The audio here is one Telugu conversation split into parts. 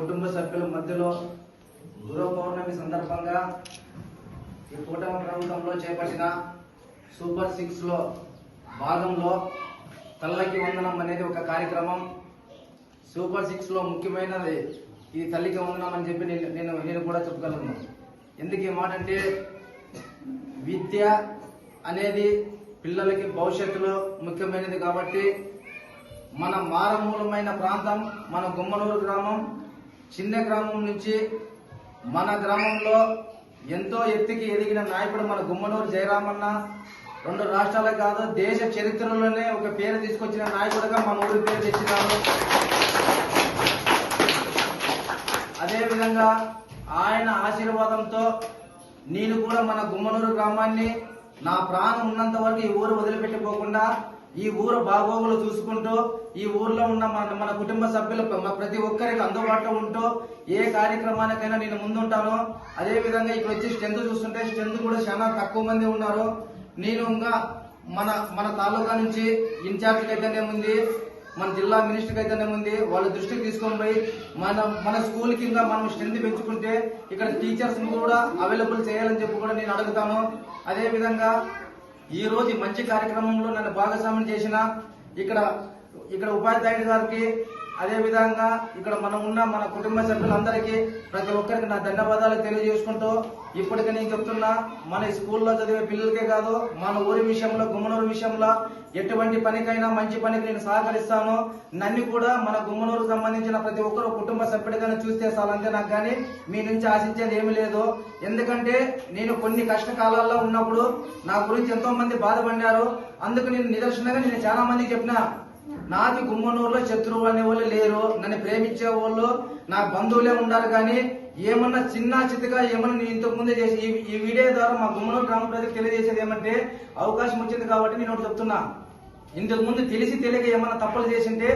కుటుంబ సభ్యుల మధ్యలో గురు పౌర్ణమి సందర్భంగా ఈ కూటమి ప్రభుత్వంలో చేపట్టిన సూపర్ సిక్స్లో భాగంలో తల్లకి వందనం అనేది ఒక కార్యక్రమం. సూపర్ సిక్స్లో ముఖ్యమైనది ఈ తల్లికి వందనం అని చెప్పి నేను నేను నేను కూడా చెప్పగలను. ఎందుకు ఈ మాట అంటే విద్య అనేది పిల్లలకి భవిష్యత్తులో ముఖ్యమైనది కాబట్టి మన మారమూలమైన ప్రాంతం మన గుమ్మనూరు గ్రామం చిన్న గ్రామం నుంచి మన గ్రామంలో ఎంతో ఎత్తుకి ఎదిగిన నాయకుడు మన గుమ్మనూరు జయరామన్న. రెండు రాష్ట్రాలే కాదు దేశ చరిత్రలోనే ఒక పేరు తీసుకొచ్చిన నాయకుడుగా మన ఊరి పేరు తెచ్చినారు. అదేవిధంగా ఆయన ఆశీర్వాదంతో నేను కూడా మన గుమ్మనూరు గ్రామాన్ని నా ప్రాణం ఉన్నంత వరకు ఈ ఊరు వదిలిపెట్టిపోకుండా ఈ ఊరు బాగోగులు చూసుకుంటూ ఈ ఊర్లో ఉన్న మన మన కుటుంబ సభ్యులు ప్రతి ఒక్కరికి అందుబాటులో ఉంటూ ఏ కార్యక్రమానికైనా నేను ముందుంటాను. అదే విధంగా ఇక్కడ వచ్చి స్ట్రెంత్ చూస్తుంటే స్ట్రెంత్ కూడా చాలా తక్కువ మంది ఉన్నారు. నేను ఇంకా మన మన తాలూకా నుంచి ఇన్ఛార్జ్ అయితేనే ఉంది మన జిల్లా మినిస్టర్ అయితేనే ఉంది వాళ్ళ దృష్టికి తీసుకొని పోయి మన మన స్కూల్ కింద ఇంకా మనం స్ట్రెంత్ పెంచుకుంటే ఇక్కడ టీచర్స్ కూడా అవైలబుల్ చేయాలని చెప్పి కూడా నేను అడుగుతాను. అదే విధంగా ఈ రోజు మంచి కార్యక్రమంలో నన్ను భాగస్వామ్యం చేసిన ఇక్కడ ఇక్కడ ఉపాధ్యాయుడి గారికి అదే విధంగా ఇక్కడ మనం ఉన్న మన కుటుంబ సభ్యులందరికీ ప్రతి ఒక్కరికి నా ధన్యవాదాలు తెలియజేసుకుంటూ ఇప్పటికి నేను చెప్తున్నా మన స్కూల్లో చదివే పిల్లలకే కాదు మన ఊరి విషయంలో గుమ్మనూరు విషయంలో ఎటువంటి పనికైనా మంచి పనికి నేను సహకరిస్తాను. నన్ను కూడా మన గుమ్మనూరు సంబంధించిన ప్రతి ఒక్కరు కుటుంబ సభ్యుడిగానే చూస్తే చాలంటే నాకు కానీ మీ నుంచి ఆశించేది ఏమీ లేదు. ఎందుకంటే నేను కొన్ని కష్టకాలాల్లో ఉన్నప్పుడు నా గురించి ఎంతో మంది బాధపడినారు. అందుకు నేను నిదర్శనంగా నేను చాలా మందికి చెప్పిన నాది గుమ్మనూరులో శత్రువులు అనేవాళ్ళు లేరు. నన్ను ప్రేమించే వాళ్ళు నా బంధువులే ఉండాలి కానీ ఏమన్నా చిన్న చితగా ఏమన్నా నేను ఇంతకు ముందే చేసి ఈ- వీడియో ద్వారా మా గుమ్మనూరు గ్రామ ప్రజలకు తెలియజేసేది ఏమంటే అవకాశం వచ్చింది కాబట్టి నేను ఒకటి చెప్తున్నా. ఇంతకు ముందు తెలిసి తెలియక ఏమన్నా తప్పులు చేసింటే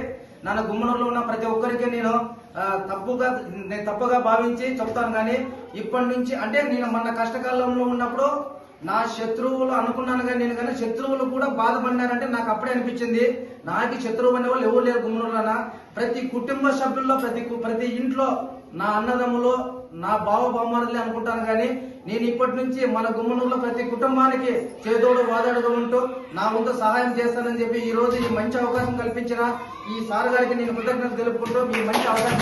నన్ను గుమ్మనూరులో ఉన్న ప్రతి ఒక్కరికి నేను తప్పుగా నేను తప్పుగా భావించి చెప్తాను కానీ ఇప్పటి నుంచి అంటే నేను మన కష్టకాలంలో ఉన్నప్పుడు నా శత్రువులు అనుకున్నాను కానీ నేను కానీ శత్రువులు కూడా బాధపడినారంటే నాకు అప్పుడే అనిపించింది. నాకు శత్రువు అనే వాళ్ళు ఎవరు లేరు గుమ్మనూరులోన? ప్రతి కుటుంబ సభ్యుల్లో ప్రతి ప్రతి ఇంట్లో నా అన్నదమ్ములు నా బావ బామ్మారులే అనుకుంటాను కానీ నేను ఇప్పటి నుంచి మన గుమ్మనూరులో ప్రతి కుటుంబానికి చేదోడు వాదాడుగా ఉంటూ నా వంతు సహాయం చేస్తానని చెప్పి ఈ రోజు ఈ మంచి అవకాశం కల్పించిన ఈ సార్ గారికి నేను కృతజ్ఞత తెలుపుకుంటూ మీ మంచి అవకాశం